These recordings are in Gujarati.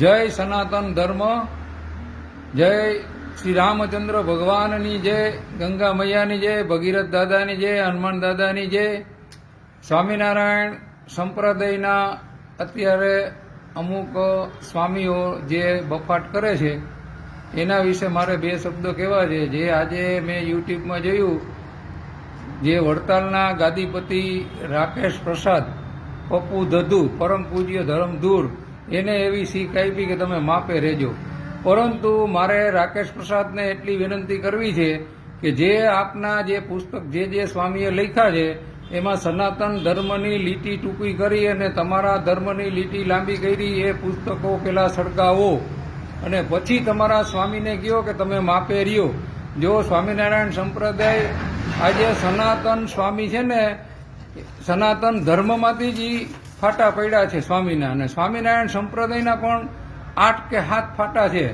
જય સનાતન ધર્મ, જય શ્રી રામચંદ્ર ભગવાનની જય, ગંગા મૈયાની જય, ભગીરથ દાદાની જય, હનુમાન દાદાની જય. સ્વામિનારાયણ સંપ્રદાયના અત્યારે અમુક સ્વામીઓ જે બફાટ કરે છે, એના વિશે મારે બે શબ્દો કહેવા છે. જે આજે મેં યુટ્યુબમાં જોયું, જે વડતાલના ગાદીપતિ રાકેશ પ્રસાદ, પપ્પુ ધધુ, પરમ પૂજ્ય ધરમધૂર એને એવી શીખ આપી કે તમે માપે રહેજો. પરંતુ મારે રાકેશ પ્રસાદને એટલી વિનંતી કરવી છે કે જે આપના જે પુસ્તક જે જે સ્વામીએ લખ્યા છે, એમાં સનાતન ધર્મની લીટી ટૂંકી કરી અને તમારા ધર્મની લીટી લાંબી કરી, એ પુસ્તકો પેલા સળગાવો. અને પછી તમારા સ્વામીને કહો કે તમે માપે રહ્યો. જો સ્વામિનારાયણ સંપ્રદાય આજે સનાતન સ્વામી છે ને, સનાતન ધર્મમાંથી જ ફાટા પડ્યા છે સ્વામીના અને સ્વામિનારાયણ સંપ્રદાયના પણ આઠ કે હાથ ફાટા છે.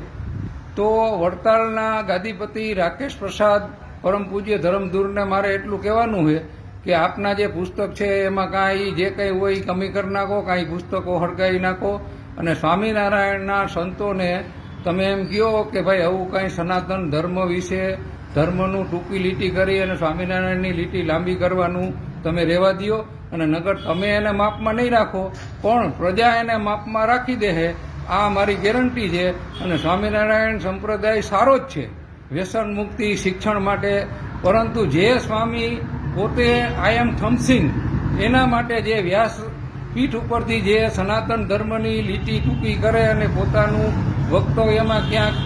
તો વડતાલના ગાદીપતિ રાકેશ પ્રસાદ પરમ પૂજ્ય ધરમધૂરને મારે એટલું કહેવાનું છે કે આપના જે પુસ્તક છે, એમાં કાંઈ જે કંઈ હોય કમી કરી નાખો, કાંઈ પુસ્તકો હળગાવી નાખો. અને સ્વામિનારાયણના સંતોને તમે એમ કહો કે ભાઈ, આવું કાંઈ સનાતન ધર્મ વિશે ધર્મનું ટૂંકી લીટી કરી અને સ્વામિનારાયણની લીટી લાંબી કરવાનું તમે રહેવા દ્યો અને નગર તમે એને માપમાં નહીં રાખો, પણ પ્રજા એને માપમાં રાખી દે આ મારી ગેરંટી છે અને સ્વામિનારાયણ સંપ્રદાય સારો જ છે. વ્યસન મુક્તિ શિક્ષણ માટે, પરંતુ જે સ્વામી પોતે આઈ એમ થમસિંગ એના માટે જે વ્યાસ પીઠ ઉપરથી જે સનાતન ધર્મની લીટી ટૂંકી કરે અને પોતાનું વક્તવ્યમાં ક્યાંક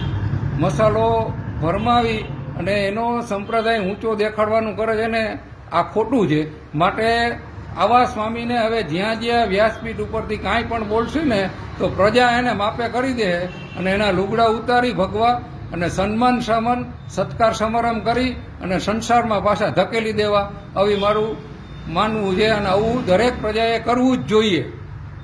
મસાલો ભરમાવી અને એનો સંપ્રદાય ઊંચો દેખાડવાનું કરે છે ને આ ખોટું છે. માટે આવા સ્વામીને હવે જ્યાં જ્યાં વ્યાસપીઠ ઉપરથી કાંઈ પણ બોલશે ને, તો પ્રજા એને માપે કરી દે અને એના લુગડા ઉતારી ભગવા અને સન્માન સમન સત્કાર સમારંભ કરી અને સંસારમાં પાછા ધકેલી દેવા. આવી મારું માનવું છે અને આવું દરેક પ્રજાએ કરવું જ જોઈએ.